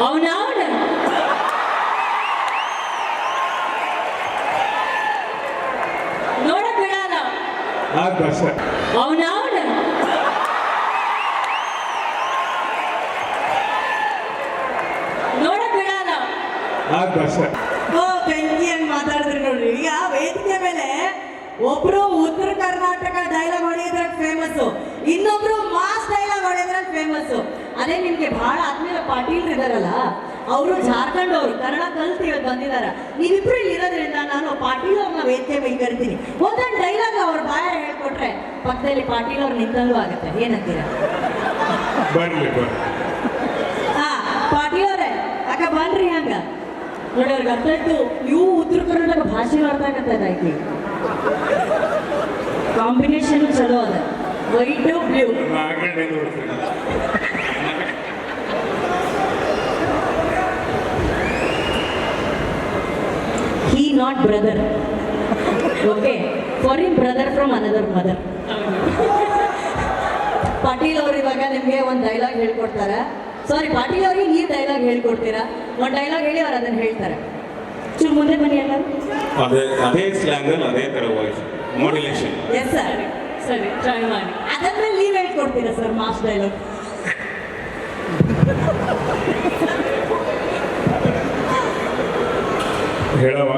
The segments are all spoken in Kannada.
ಅವನವನ. ನೋಡಕ್ ಬಿಡಲ್ಲ. ಅವನವನ. ನೋಡಕ್ ಬಿಡಲ್ಲ. ಸರ್. ಓ ಬೆಂಕಿ ಹಂಗ್ ಮಾತಾಡಿದ್ರಿ ನೋಡ್ರಿ. ಈಗ ವೇದಿಕೆ ಮೇಲೆ ಒಬ್ರು ಉತ್ತರ ಕರ್ನಾಟಕ ಡೈಲಾಗ್ ಹೊಡೆಯೋದ್ರಲ್ಲಿ ಫೇಮಸ್ ಇನ್ನೊಬ್ರು ಮಾಸ್ ಡೈಲಾಗ್ ಹೊಡೆಯೋದ್ರಲ್ಲಿ ಫೇಮಸ್ ಅದೇ ನಿಮ್ಗೆ ಬಹಳ ಆತ್ಮೀಯ ಪಾಟೀಲ್ ಇದಾರಲ್ಲ ಅವರು ಜಾರ್ಖಂಡ್ ಅವರು ಕನ್ನಡ ಕಲ್ತು ಇವತ್ತು ಬಂದಿದಾರ. ನೀವಿಬ್ರು ಇಲ್ಲಿ ಇರೋದ್ರಿಂದ ನಾನು ಪಾಟೀಲ್ ಅವ್ರನ್ನ ವೇದಿಕೆ ಮೇಲೆ ಕರಿತೀನಿ ಒಂದೊಂದು ಡೈಲಾಗ್ ಅವ್ರ ಬಾಯ ಹೇಳ್ಕೊಟ್ರೆ ಪಕ್ಕದಲ್ಲಿ ಪಾಟೀಲ್ ಅವ್ರು ನಿಂತಲ್ಲೂ ಆಗುತ್ತೆ. ಏನಂತೀರ? ಹಾ ಪಾಟೀಲ್ ಅವರೇ ಅಕ್ಕ ಬನ್ರಿ ಹಂಗ. ನೋಡಿ ಅವ್ರಿಗೆ ಇವು ಉತ್ತರ ಕರ್ನಾಟಕ ಭಾಷೆ ಅರ್ಥ ಆಗತ್ತದ ಆಕಿ ಕಾಂಬಿನೇಷನ್ ಚಲೋ ಅದ. White blue he not brother okay for in brother from another mother Patil ಅವರು ಇವಾಗ ನಿಮಗೆ ಒಂದು ಡೈಲಾಗ್ ಹೇಳ್ಕೊಡ್ತಾರೆ. ಸಾರಿ ಪಾಟೀಲ್ ಅವ್ರಿಗೆ ನೀವು ಡೈಲಾಗ್ ಹೇಳ್ಕೊಡ್ತೀರಾ? ಒಂದು ಡೈಲಾಗ್ ಹೇಳಿ ಅವ್ರು ಅದನ್ನು ಹೇಳ್ತಾರೆ. ಚೂರು ಮುಂದೆ ಬನ್ನಿ ಎಲ್ಲರೂ. ಅದೇ ಅದೇ ಸ್ಲ್ಯಾಂಗಲ್ಲಿ ಅದೇ ಥರ ವಾಯ್ಸ್ ಮಾಡ್ಯುಲೇಷನ್ ಎಸ್ ಸರ್ ಸರಿ ಟ್ರೈ ಮಾಡಿ. ಅದಾದ್ಮೇಲೆ ನೀವು ಹೇಳ್ಕೊಡ್ತೀರಾ ಸರ್ ಮಾಸ್ ಡೈಲಾಗ್ ಹೇಳವ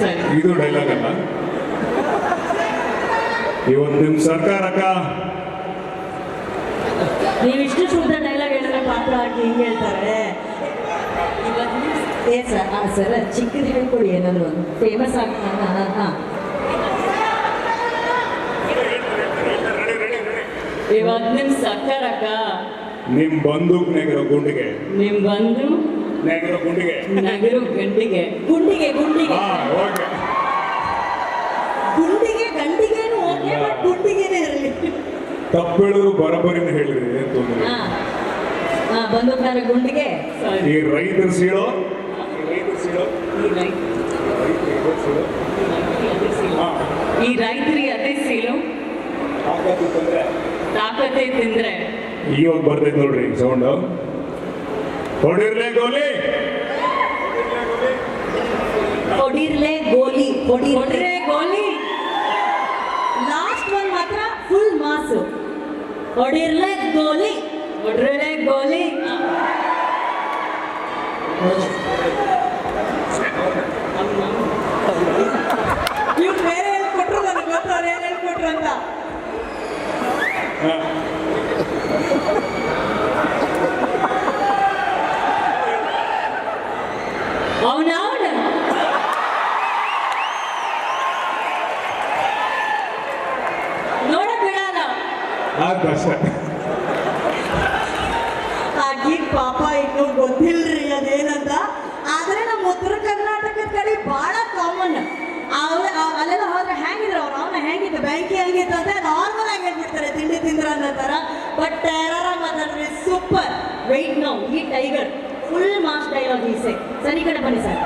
ಸರಿ. ಇದು ಡೈಲಾಗ್ ಅಲ್ಲ. ಇವತ್ತು ನಿಮ್ ಸರ್ಕಾರಕ್ಕ ನೀವು ಇಷ್ಟು ಶುದ್ಧ ಡೈಲಾಗ್ ಹೇಳಿದ್ರೆ ಪಾತ್ರ ಹಾಕಿ ಹಿಂಗೆ ಹೇಳ್ತಾರೆ? ಏ ಸರ್ ಆ ಸರ್ ಚಿಕ್ಕದು ಹೇಳ್ಕೊಡಿ ಏನಾದ್ರು. ಒಂದು ಫೇಮಸ್ ಆಗಿ ಹಾಂ ಇವಾಗ ನಿಮ್ ಸರ್ಕಾರಕ್ಕ ನಿಮ್ ನಿಮ್ಮ ನೆಗರೋ ಗುಂಡಿಗೆ. ನಿಮ್ ಬಂದು ನೆಗರೋ ಗುಂಡಿಗೆ. ನಗರು ಗಂಡಿಗೆ. ಗುಂಡಿಗೆ ಗುಂಡಿಗೆ. ಹಾ ಓಕೆ. ಗುಂಡಿಗೆ ಗಂಡಿಗೇನು ಓಕೆ ಬಟ್ ಗುಂಡಿಗೆನೇ ಇರಲಿ. ತಪ್ಪೆಳು ಬರಬರಿನ ಹೇಳಿದ್ರಿ ಏನ್ ತೊಂದ್ರೆ ಹಾಂ. ಹಾಂ ಗುಂಡಿಗೆ. ಸರಿ ಈ ರೈತರ ಸೀಳೋ? ರೈತರ ಸೀಳೋ ಈ ರೈ- ರೈತರ ಸೀಳೋ ಹಾ ಈ ರೈತರಿಗೆ ಅದೇ ಸೀಳು. ತಾಕತ್ತೆ ತಂದ್ರೆ. ತಾಕತೆ ತಿಂದ್ರೆ. ಇವಾಗ ಬರ್ತೈತೆ ನೋಡ್ರಿ ಸೌಂಡ್. ಹೊಡಿರ್ಲೆ ಗೋಲಿ ಹೊಡಿರ್ಲೆ ಗೋಲಿ ಹೊಡಿರ್ಲೆ ಹೊಡ್ರೆ ಗೋಲಿ ಲಾಸ್ಟ್ ಒನ್ ಮಾತ್ರ ಫುಲ್ ಮಾಸು ಹೊಡಿರ್ಲೆ ಗೋಲಿ ಹೊಡ್ರೆ ಗೋಲಿ ಅವನವನ. ನೋಡಕ್ ಬಿಡಲ್ಲ ಆಕಿ ಪಾಪ ಗೊತ್ತಿಲ್ಲ ಗೊತ್ತಿಲ್ರಿ ಅದೇನಂತ. ಆದ್ರೆ ನಮ್ಮ ಉತ್ತರ ಕರ್ನಾಟಕದ ಕಡೆ ಬಹಳ ಕಾಮನ್ ಅಲ್ಲೆಲ್ಲ ಹೋದ್ರೆ ಹೆಂಗಿದ್ರು ಅವ್ರು? ಅವನ ಹೆಂಗಿತ್ತು ಬ್ಯಾಂಕಿ ಹೆಂಗಿತ್ತು ಅಂತ ನಾರ್ಮಲ್ ಆಗಿ ಹೇಳ್ಬಿಡ್ತಾರೆ ತಿಂಡಿ ತಿಂದ್ರ ಅನ್ನೋ ಥರ. ಬಟ್ ಟೆರರ ಮಾತಾಡ್ರಿ ಸೂಪರ್ ವೆಯ್ಟ್ ನೌ ಈ ಟೈಗರ್ ಫುಲ್ ಮಾಸ್ ಡೈಲಾಗ್ ಈಸೆ ಸರ್ ಈ ಕಡೆ ಬನ್ನಿ ಸರ್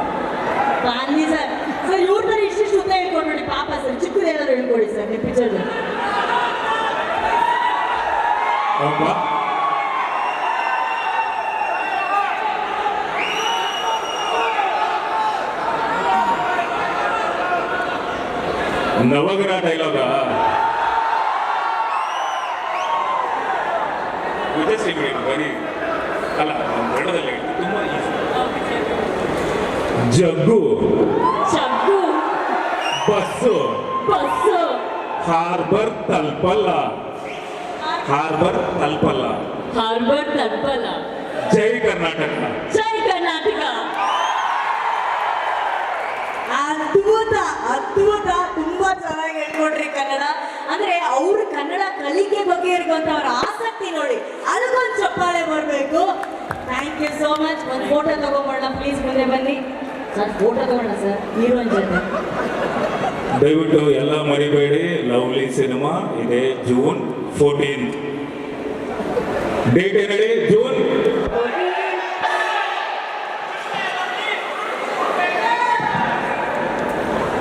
ಬನ್ನಿ ಸರ್ ಸರ್ ಇವ್ರ ಥರ ಇಷ್ಟಿಷ್ಟು ಉದ್ದ ಹೇಳ್ಕೊಡ್ಬೇಡಿ ಪಾಪ ಸರ್ ಚಿಕ್ಕದು ಏನಾದ್ರು ಹೇಳ್ಕೊಡಿ ಸರ್ ನೀವು ಪಿಕ್ಚರ್ದು ಅಪ್ಪ ನವಗ್ರಹ ಡೈಲಾಗ ವಿಜಯ್ ಬರೀ ಅಲ್ಲ ಕನ್ನಡದಲ್ಲಿ ತುಂಬಾ easy. ಜಗ್ಗು ಚಗ್ಗು ಬಸ್ಸು ಬಸ್ಸು. ಹಾರ್ಬರ್ ತಲ್ಪಲ್ಲ. ಹಾರ್ಬರ್ ತಲ್ಪಲ್ಲ. ಹಾರ್ಬರ್ ತಲ್ಪಲ್ಲ. ಜೈ ಕರ್ನಾಟಕ. ಜೈ ಕರ್ನಾಟಕ ಅವ್ರ ಕನ್ನಡ ಕಲಿಕೆ ಬಗ್ಗೆ ಇರುವಂತ ಅವ್ರ ಆಸಕ್ತಿ ನೋಡಿ ಅದಕ್ಕೊಂದು ಚಪ್ಪಾಳೆ ಬರಬೇಕು ಥ್ಯಾಂಕ್ ಯು ಸೋ ಮಚ್ ಒಂದು ಫೋಟೋ ತಗೋಬೋಣ ಪ್ಲೀಸ್ ಮುಂದೆ ಬನ್ನಿ. ಸರ್ ಫೋಟೋ ತಗೋಣ ಸರ್. ಹೀರೋಯಿನ್ ಜೊತೆ. ದಯವಿಟ್ಟು ಎಲ್ಲ ಮರಿಬೇಡಿ. ಲವ್ಲಿ ಸಿನಿಮಾ ಇದೆ ಜೂನ್ ಫೋರ್ಟೀನ್ ಡೇಟ್ ಏನಿದೆ ಜೂನ್